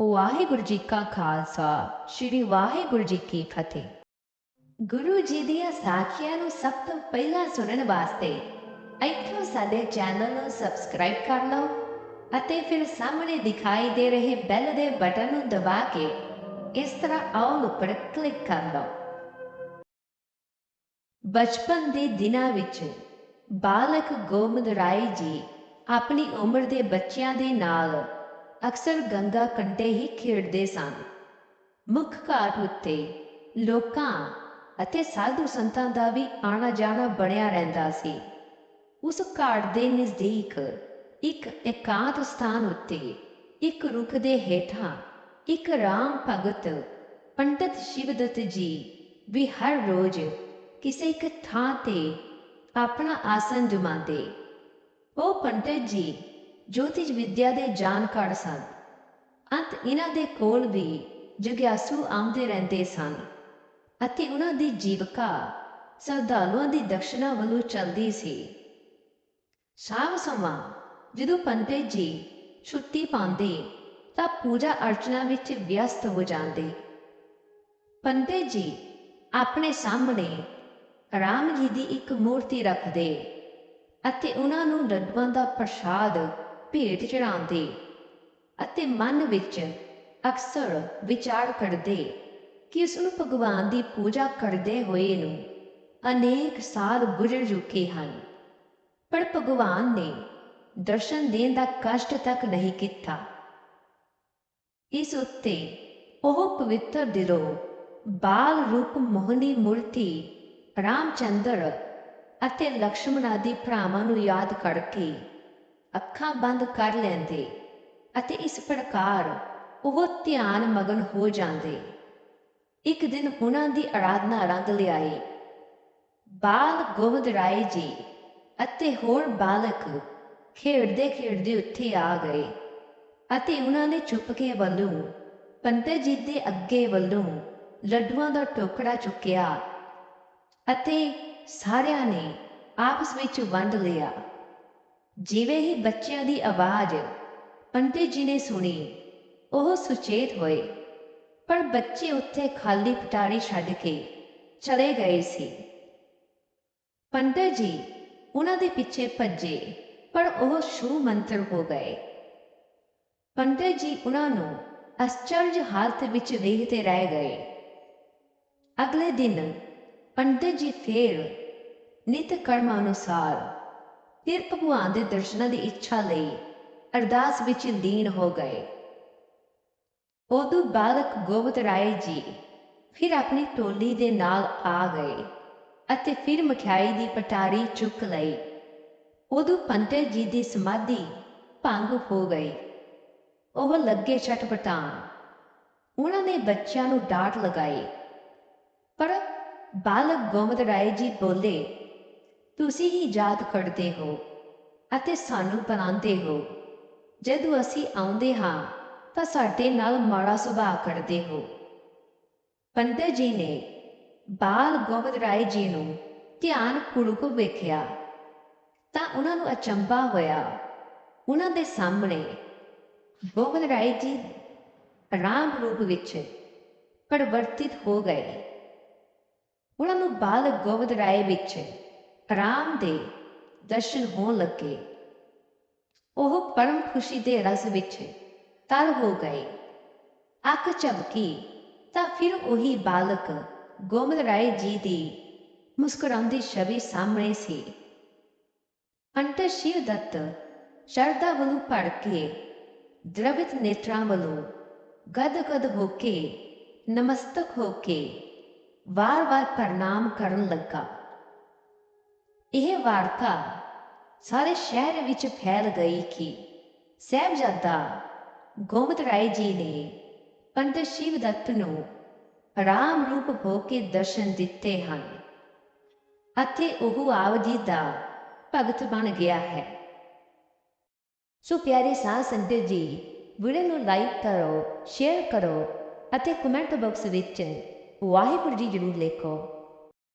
ਵਾਹਿਗੁਰੂ ਜੀ ਕਾ ਖਾਲਸਾ, ਸ੍ਰੀ ਵਾਹਿਗੁਰੂ ਜੀ ਕੀ ਫਤਿਹ। ਗੁਰੂ ਜੀ ਦੀਆਂ ਸਾਖੀਆਂ ਨੂੰ ਸਭ ਤੋਂ ਪਹਿਲਾਂ ਸੁਣਨ ਵਾਸਤੇ ਇੱਥੋਂ ਸਾਡੇ ਚੈਨਲ ਨੂੰ ਸਬਸਕ੍ਰਾਈਬ ਕਰ ਲਓ ਅਤੇ ਫਿਰ ਸਾਹਮਣੇ ਦਿਖਾਈ ਦੇ ਰਹੇ ਬੈਲ ਦੇ ਬਟਨ ਨੂੰ ਦਬਾ ਕੇ ਇਸ ਤਰ੍ਹਾਂ ਆਲ ਉੱਪਰ ਕਲਿੱਕ ਕਰ ਲਓ। ਬਚਪਨ ਦੇ ਦਿਨਾਂ ਵਿੱਚ ਬਾਲਕ ਗੋਮਦ ਰਾਏ ਜੀ ਆਪਣੀ ਉਮਰ ਦੇ ਬੱਚਿਆਂ ਦੇ ਨਾਲ ਅਕਸਰ ਗੰਗਾ ਕੰਢੇ ਹੀ ਖੇਡਦੇ ਸਨ। ਮੁੱਖ ਘਾਟ ਉੱਤੇ ਲੋਕਾਂ ਅਤੇ ਸਾਧੂ ਸੰਤਾਂ ਦਾ ਵੀ ਆਣਾ ਜਾਣਾ ਬਣਿਆ ਰਹਿੰਦਾ ਸੀ। ਉਸ ਘਾਟ ਦੇ ਨਜ਼ਦੀਕ ਇੱਕ ਇਕਾਂਤ ਸਥਾਨ ਉੱਤੇ ਇੱਕ ਰੁੱਖ ਦੇ ਹੇਠਾਂ ਇੱਕ ਰਾਮ ਭਗਤ ਪੰਡਤ ਸ਼ਿਵਦੱਤ ਜੀ ਵੀ ਹਰ ਰੋਜ਼ ਕਿਸੇ ਇੱਕ ਥਾਂ ਤੇ ਆਪਣਾ ਆਸਨ ਜਮਾਉਂਦੇ। ਉਹ ਪੰਡਤ ਜੀ ਜੋਤਿਸ਼ ਵਿਦਿਆ ਦੇ ਜਾਣਕਾਰ ਸਨ। ਅੰਤ ਇਹਨਾਂ ਦੇ ਕੋਲ ਵੀ ਜਗਿਆਸੂ ਆਉਂਦੇ ਰਹਿੰਦੇ ਸਨ ਅਤੇ ਉਹਨਾਂ ਦੀ ਜੀਵਕਾ ਸਰਦਾਲੂਆਂ ਦੀ ਦਕਸ਼ਨਾ ਵੱਲੋਂ ਚੱਲਦੀ ਸੀ। ਸ਼ਾਮ ਸਮਾਂ ਜਦੋਂ ਪੰਡਿਤ ਜੀ ਛੁੱਟੀ ਪਾਉਂਦੇ ਤਾਂ ਪੂਜਾ ਅਰਚਨਾ ਵਿੱਚ ਵਿਅਸਤ ਹੋ ਜਾਂਦੇ। ਪੰਡਿਤ ਜੀ ਆਪਣੇ ਸਾਹਮਣੇ ਰਾਮ ਜੀ ਦੀ ਇੱਕ ਮੂਰਤੀ ਰੱਖਦੇ ਅਤੇ ਉਹਨਾਂ ਨੂੰ ਲੱਡੂਆਂ ਦਾ ਪ੍ਰਸ਼ਾਦ ਭੇਟ ਚੜਾਉਂਦੇ ਅਤੇ ਮਨ ਵਿੱਚ ਅਕਸਰ ਵਿਚਾਰ ਕਰਦੇ ਕਿ ਉਸ ਨੂੰ ਭਗਵਾਨ ਦੀ ਪੂਜਾ ਕਰਦੇ ਹੋਏ ਨੂੰ ਅਨੇਕ ਸਾਲ ਗੁਜ਼ਰ ਚੁੱਕੇ ਹਨ। ਪਰ ਭਗਵਾਨ ਨੇ ਦਰਸ਼ਨ ਦੇਣ ਦਾ ਕਸ਼ਟ ਤੱਕ ਨਹੀਂ ਕੀਤਾ। ਇਸ ਉੱਤੇ ਉਹ ਪਵਿੱਤਰ ਦਿਲੋਂ ਬਾਲ ਰੂਪ ਮੋਹਨੀ ਮੂਰਤੀ ਰਾਮਚੰਦਰ ਅਤੇ ਲਕਸ਼ਮਣ ਆਦਿ ਭਰਾਵਾਂ ਨੂੰ ਯਾਦ ਕਰਕੇ ਅੱਖਾਂ ਬੰਦ ਕਰ ਲੈਂਦੇ ਅਤੇ ਇਸ ਪ੍ਰਕਾਰ ਉਹ ਧਿਆਨ ਮਗਨ ਹੋ ਜਾਂਦੇ। ਇੱਕ ਦਿਨ ਉਹਨਾਂ ਦੀ ਆਰਾਧਨਾ ਰੰਗ ਲਿਆਈ। ਬਾਲ ਗੋਬਿੰਦ ਰਾਏ ਜੀ ਅਤੇ ਹੋਰ ਬਾਲਕ ਖੇਡਦੇ ਖੇਡਦੇ ਉੱਥੇ ਆ ਗਏ ਅਤੇ ਉਹਨਾਂ ਨੇ ਚੁੱਪ ਕੇ ਵੱਲੋਂ ਪੰਡਤ ਜੀ ਦੇ ਅੱਗੇ ਵੱਲੋਂ ਲੱਡੂਆਂ ਦਾ ਟੋਕਰਾ ਚੁੱਕਿਆ ਅਤੇ ਸਾਰਿਆਂ ਨੇ ਆਪਸ ਵਿੱਚ ਵੰਡ ਲਿਆ। ਜਿਵੇਂ ਹੀ ਬੱਚਿਆਂ ਦੀ ਆਵਾਜ਼ ਪੰਡਿਤ ਜੀ ਨੇ ਸੁਣੀ, ਉਹ ਸੁਚੇਤ ਹੋਏ। ਪਰ ਬੱਚੇ ਉੱਥੇ ਖਾਲੀ ਪਟਾਰੀ ਛੱਡ ਕੇ ਚਲੇ ਗਏ ਸੀ। ਪੰਡਿਤ ਜੀ ਉਹਨਾਂ ਦੇ ਪਿੱਛੇ ਭੱਜੇ, ਪਰ ਉਹ ਸ਼ੂ ਮੰਤਰ ਹੋ ਗਏ। ਪੰਡਿਤ ਜੀ ਉਹਨਾਂ ਨੂੰ ਅਸਚਰਜ ਹਾਲਤ ਵਿੱਚ ਵੇਖਦੇ ਰਹਿ ਗਏ। ਅਗਲੇ ਦਿਨ ਪੰਡਿਤ ਜੀ ਫੇਰ ਨਿਤ ਕਰਮ ਅਨੁਸਾਰ ਫਿਰ ਭਗਵਾਨ ਦੇ ਦਰਸ਼ਨਾਂ ਦੀ ਇੱਛਾ ਲਈ ਅਰਦਾਸ ਵਿੱਚ ਲੀਨ ਹੋ ਗਏ। ਉਦੋਂ ਬਾਲਕ ਗੋਬਿੰਦ ਰਾਏ ਜੀ ਫਿਰ ਆਪਣੀ ਟੋਲੀ ਦੇ ਨਾਲ ਆ ਗਏ ਅਤੇ ਫਿਰ ਮਠਿਆਈ ਦੀ ਪਟਾਰੀ ਚੁੱਕ ਲਈ। ਉਦੋਂ ਪੰਡਿਤ ਜੀ ਦੀ ਸਮਾਧੀ ਭੰਗ ਹੋ ਗਈ। ਉਹ ਲੱਗੇ ਛਟਪਟਾਣ ਉਹਨਾਂ ਨੇ ਬੱਚਿਆਂ ਨੂੰ ਡਾਂਟ ਲਗਾਈ। ਪਰ ਬਾਲਕ ਗੋਬਿੰਦ ਰਾਏ ਜੀ ਬੋਲੇ ਤੁਸੀਂ ਹੀ ਯਾਦ ਕਰਦੇ ਹੋ ਅਤੇ ਸਾਨੂੰ ਬਣਾਉਂਦੇ ਹੋ। ਜਦੋਂ ਅਸੀਂ ਆਉਂਦੇ ਹਾਂ, ਤਾਂ ਸਾਡੇ ਨਾਲ ਮਾੜਾ ਸੁਭਾਅ ਕਰਦੇ ਹੋ। ਪੰਡਿਤ ਜੀ ਨੇ ਬਾਲ ਗੋਬਿੰਦ ਰਾਏ ਜੀ ਨੂੰ ਧਿਆਨ ਪੂਰਵਕ ਵੇਖਿਆ, ਤਾਂ ਉਹਨਾਂ ਨੂੰ ਅਚੰਭਾ ਹੋਇਆ। ਉਹਨਾਂ ਦੇ ਸਾਹਮਣੇ ਗੋਬਿੰਦ ਰਾਏ ਜੀ ਰਾਮ ਰੂਪ ਵਿੱਚ ਪਰਿਵਰਤਿਤ ਹੋ ਗਏ। ਉਹਨਾਂ ਨੂੰ ਬਾਲ ਗੋਬਿੰਦ ਰਾਏ ਵਿੱਚ ਰਾਮ ਦੇ ਦਰਸ਼ਨ ਹੋਣ ਲੱਗੇ। ਉਹ ਪਰਮ ਖੁਸ਼ੀ ਦੇ ਰਸ ਵਿੱਚ ਤਰ ਹੋ ਗਏ। ਅੱਖ ਝਪਕੀ ਤਾਂ ਫਿਰ ਉਹੀ ਬਾਲਕ ਗੋਬਿੰਦ ਰਾਏ ਜੀ ਦੀ ਮੁਸਕਰਾਉਂਦੀ ਛਵੀ ਸਾਹਮਣੇ ਸੀ। ਅੰਤ ਸ਼ਿਵ ਦੱਤ ਸ਼ਰਧਾ ਵੱਲੋਂ ਭੜ ਕੇ ਦ੍ਰਵਿਤ ਨੇਤਰਾਂ ਵੱਲੋਂ ਗਦ-ਗਦ ਹੋ ਕੇ ਨਮਸਤਕ ਹੋ ਕੇ ਵਾਰ-ਵਾਰ ਪ੍ਰਣਾਮ ਕਰਨ ਲੱਗਾ। ਇਹ ਵਾਰਤਾ ਸਾਰੇ ਸ਼ਹਿਰ ਵਿੱਚ ਫੈਲ ਗਈ ਕਿ ਸਹਿਬਜ਼ਾਦਾ ਗੋਬਿੰਦ ਰਾਏ ਜੀ ਨੇ ਪੰਡਤ ਸ਼ਿਵ ਦੱਤ ਨੂੰ ਰਾਮ ਰੂਪ ਹੋ ਕੇ ਦਰਸ਼ਨ ਦਿੱਤੇ ਹਨ। ਅਤੇ ਉਹ ਆਪ ਜੀ ਦਾ ਭਗਤ ਬਣ ਗਿਆ ਹੈ। ਸੋ ਪਿਆਰੇ ਸਾਧ ਸੰਗਤ ਜੀ, ਵੀਡੀਓ ਨੂੰ ਲਾਈਕ ਕਰੋ, ਸ਼ੇਅਰ ਕਰੋ ਅਤੇ ਕਮੈਂਟ ਬਾਕਸ ਵਿੱਚ ਵਾਹਿਗੁਰੂ ਜੀ ਜ਼ਰੂਰ ਲਿਖੋ।